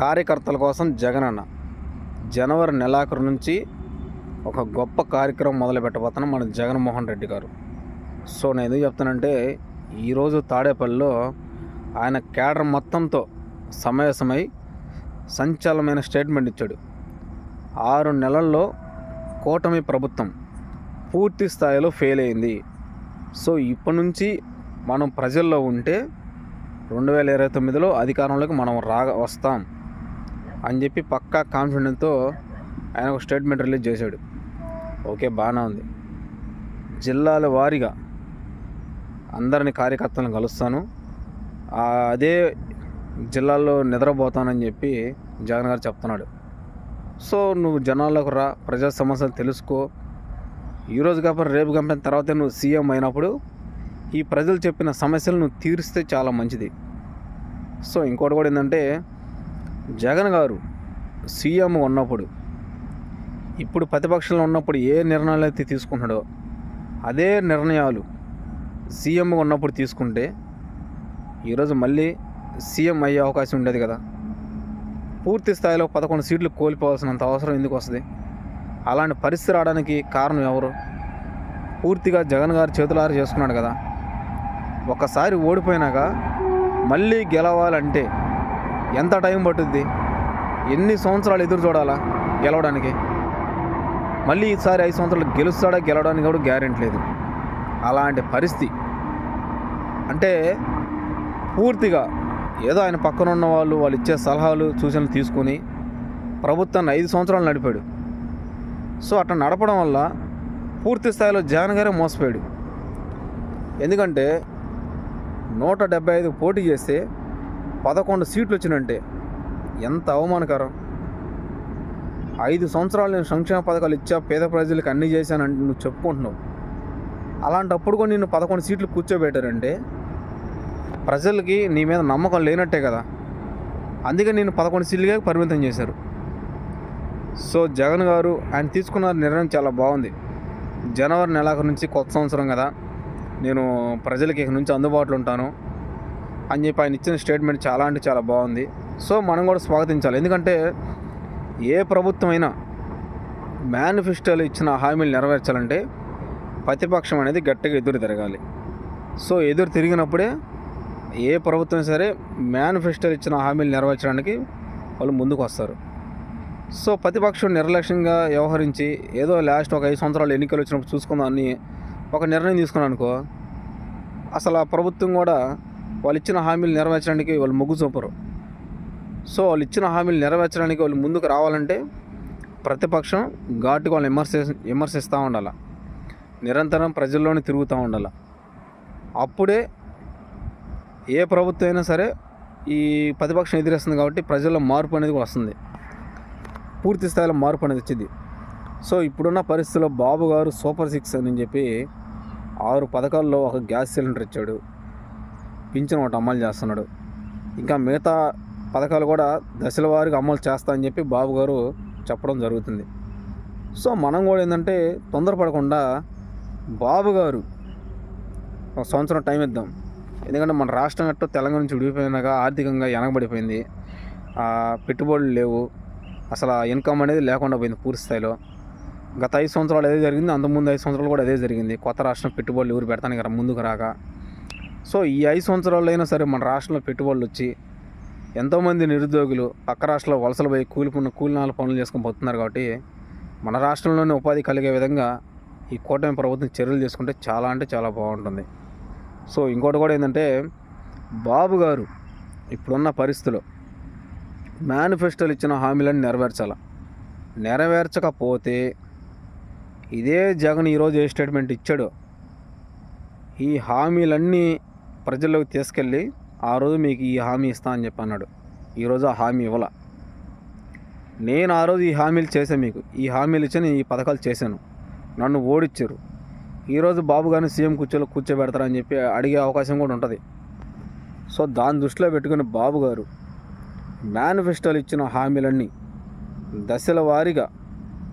కార్యకర్తల కోసం జగనన్న జనవరి నెలాఖరు నుంచి ఒక గొప్ప కార్యక్రమం మొదలు పెట్టబోతున్నాం మన జగన్మోహన్ రెడ్డి గారు. సో నేను ఎందుకు చెప్తానంటే ఈరోజు తాడేపల్లిలో ఆయన కేడర్ మొత్తంతో సమావేశమై సంచలనమైన స్టేట్మెంట్ ఇచ్చాడు. ఆరు నెలల్లో కూటమి ప్రభుత్వం పూర్తి స్థాయిలో ఫెయిల్ అయింది. సో ఇప్పటి నుంచి మనం ప్రజల్లో ఉంటే రెండు వేల ఇరవై తొమ్మిదిలో అధికారంలోకి మనం రా వస్తాం. అని చెప్పి పక్కా కాన్ఫిడెంట్తో ఆయన ఒక స్టేట్మెంట్ రిలీజ్ చేశాడు. ఓకే బాగానే ఉంది. జిల్లాల వారీగా అందరిని కార్యకర్తలను కలుస్తాను. అదే జిల్లాల్లో నిద్రపోతానని చెప్పి జగన్ గారు చెప్తున్నాడు. సో నువ్వు జనాల్లోకి రా ప్రజా సమస్యలు తెలుసుకో. ఈరోజు కాకపోతే రేపు కంపెనీ తర్వాత నువ్వు సీఎం అయినప్పుడు ఈ ప్రజలు చెప్పిన సమస్యలు నువ్వు తీరిస్తే చాలా మంచిది. సో ఇంకోటి కూడా ఏంటంటే జగన్ గారు సీఎం ఉన్నప్పుడు ఇప్పుడు ప్రతిపక్షంలో ఉన్నప్పుడు ఏ నిర్ణయాలు అయితే తీసుకుంటున్నాడో అదే నిర్ణయాలు సీఎం ఉన్నప్పుడు తీసుకుంటే ఈరోజు మళ్ళీ సీఎం అయ్యే అవకాశం ఉండేది కదా. పూర్తి స్థాయిలో పదకొండు సీట్లు కోల్పోవాల్సినంత అవసరం ఎందుకు వస్తుంది? అలాంటి పరిస్థితి రావడానికి కారణం ఎవరు? పూర్తిగా జగన్ గారు చేతులారు చేసుకున్నాడు కదా. ఒకసారి ఓడిపోయినాక మళ్ళీ గెలవాలంటే ఎంత టైం పట్టుద్ది? ఎన్ని సంవత్సరాలు ఎదురు చూడాలా గెలవడానికి? మళ్ళీ ఈసారి ఐదు సంవత్సరాలు గెలుస్తాడా గెలవడానికి కూడా గ్యారెంటీ లేదు. అలాంటి పరిస్థితి. అంటే పూర్తిగా ఏదో ఆయన పక్కన ఉన్న వాళ్ళు వాళ్ళు ఇచ్చే సలహాలు సూచనలు తీసుకొని ప్రభుత్వాన్ని ఐదు సంవత్సరాలు నడిపాడు. సో అట్లా నడపడం వల్ల పూర్తి స్థాయిలో జగన్ గారే మోసపోయాడు. ఎందుకంటే నూట డెబ్బై ఐదు పోటీ చేస్తే పదకొండు సీట్లు వచ్చినంటే ఎంత అవమానకరం. ఐదు సంవత్సరాలు నేను సంక్షేమ పథకాలు ఇచ్చా పేద ప్రజలకు అన్నీ చేశానంటే నువ్వు చెప్పుకుంటున్నావు. అలాంటప్పుడు కూడా నిన్ను పదకొండు సీట్లు కూర్చోబెట్టారంటే ప్రజలకి నీ మీద నమ్మకం లేనట్టే కదా. అందుకే నేను పదకొండు సీట్లుగా పరిమితం చేశారు. సో జగన్ గారు ఆయన తీసుకున్న నిర్ణయం చాలా బాగుంది. జనవరి నెలాఖరు నుంచి కొత్త సంవత్సరం కదా. నేను ప్రజలకి ఇక నుంచి అందుబాటులో ఉంటాను. అని చెప్పి ఆయన ఇచ్చిన స్టేట్మెంట్ చాలా అంటే చాలా బాగుంది. సో మనం కూడా స్వాగతించాలి. ఎందుకంటే ఏ ప్రభుత్వం అయినా మేనిఫెస్టోలో ఇచ్చిన హామీలు నెరవేర్చాలంటే ప్రతిపక్షం అనేది గట్టిగా ఎదురు తిరగాలి. సో ఎదురు తిరిగినప్పుడే ఏ ప్రభుత్వం సరే మేనిఫెస్టోలు ఇచ్చిన హామీలు నెరవేర్చడానికి వాళ్ళు ముందుకు వస్తారు. సో ప్రతిపక్షం నిర్లక్ష్యంగా వ్యవహరించి ఏదో లాస్ట్ ఒక ఐదు సంవత్సరాలు ఎన్నికలు వచ్చినప్పుడు చూసుకుందాం అని ఒక నిర్ణయం తీసుకున్నాను అనుకో అసలు ఆ ప్రభుత్వం కూడా వాళ్ళు ఇచ్చిన హామీలు నెరవేర్చడానికి వాళ్ళు మొగ్గు చూపరు. సో వాళ్ళు ఇచ్చిన హామీలు నెరవేర్చడానికి వాళ్ళు ముందుకు రావాలంటే ప్రతిపక్షం ఘాటుగా వాళ్ళు విమర్శ విమర్శిస్తూ ఉండాలి. నిరంతరం ప్రజల్లోనే తిరుగుతూ ఉండాలి. అప్పుడే ఏ ప్రభుత్వం అయినా సరే ఈ ప్రతిపక్షం ఎదిరేస్తుంది కాబట్టి ప్రజల్లో మార్పు అనేది వస్తుంది. పూర్తి స్థాయిలో మార్పు అనేది వచ్చింది. సో ఇప్పుడున్న పరిస్థితుల్లో బాబు గారు సూపర్ సిక్స్ అని చెప్పి ఆరు పథకాల్లో ఒక గ్యాస్ సిలిండర్ ఇచ్చాడు. పింఛన్ ఒకటి అమలు చేస్తున్నాడు. ఇంకా మిగతా పథకాలు కూడా దశల వారికి అమలు చేస్తా అని చెప్పి బాబు గారు చెప్పడం జరుగుతుంది. సో మనం కూడా ఏంటంటే తొందరపడకుండా బాబు గారు ఒక సంవత్సరం టైం ఇద్దాం. ఎందుకంటే మన రాష్ట్రం ఎట్టో తెలంగాణ నుంచి విడిపోయినాక ఆర్థికంగా వెనకబడిపోయింది పెట్టుబడులు లేవు. అసలు ఆ ఇన్కమ్ అనేది లేకుండా పోయింది పూర్తి స్థాయిలో. గత ఐదు సంవత్సరాలు అదే జరిగింది. అంతకుముందు ఐదు సంవత్సరాలు కూడా అదే జరిగింది. కొత్త రాష్ట్రం పెట్టుబడులు ఎవరు పెడతానికి ముందుకు రాక. సో ఈ ఐదు సంవత్సరాలైనా అయినా సరే మన రాష్ట్రంలో పెట్టుబడులు వచ్చి ఎంతోమంది నిరుద్యోగులు పక్క రాష్ట్రంలో వలసలు పోయి కూలిపున్న కూలినాల పనులు చేసుకొని పోతున్నారు కాబట్టి మన రాష్ట్రంలోనే ఉపాధి కలిగే విధంగా ఈ కూటమి ప్రభుత్వం చర్యలు తీసుకుంటే చాలా అంటే చాలా బాగుంటుంది. సో ఇంకోటి కూడా ఏంటంటే బాబు గారు ఇప్పుడున్న పరిస్థితులు మేనిఫెస్టోలు ఇచ్చిన హామీలను నెరవేర్చాల. నెరవేర్చకపోతే ఇదే జగన్ ఈరోజు ఏ స్టేట్మెంట్ ఇచ్చాడో ఈ హామీలన్నీ ప్రజల్లోకి తీసుకెళ్ళి ఆ రోజు మీకు ఈ హామీ ఇస్తా అని చెప్పి అన్నాడు. ఈరోజు ఆ హామీ ఇవ్వాల. నేను ఆ రోజు ఈ హామీలు చేశాను మీకు. ఈ హామీలు ఇచ్చి ఈ పథకాలు చేశాను. నన్ను ఓడిచ్చారు. ఈరోజు బాబు గారిని సీఎం కూర్చోలో కూర్చోబెడతారని చెప్పి అడిగే అవకాశం కూడా ఉంటుంది. సో దాని దృష్టిలో పెట్టుకుని బాబు గారు మేనిఫెస్టోలు ఇచ్చిన హామీలన్నీ దశల వారీగా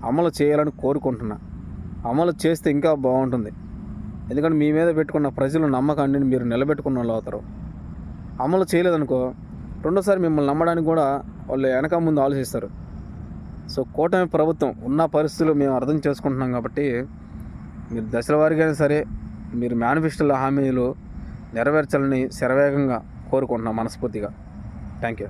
అమలు చేయాలని కోరుకుంటున్నా. అమలు చేస్తే ఇంకా బాగుంటుంది. ఎందుకంటే మీ మీద పెట్టుకున్న ప్రజల నమ్మకాన్ని మీరు నిలబెట్టుకున్న వాళ్ళు అవుతారు. అమలు చేయలేదనుకో రెండోసారి మిమ్మల్ని నమ్మడానికి కూడా వాళ్ళు వెనక ముందు ఆలోచిస్తారు. సో కూటమి ప్రభుత్వం ఉన్న పరిస్థితులు మేము అర్థం చేసుకుంటున్నాం కాబట్టి మీరు దశల వారికైనా సరే మీరు మేనిఫెస్టోల హామీలు నెరవేర్చాలని శరవేగంగా కోరుకుంటున్నాం మనస్ఫూర్తిగా. Thank you.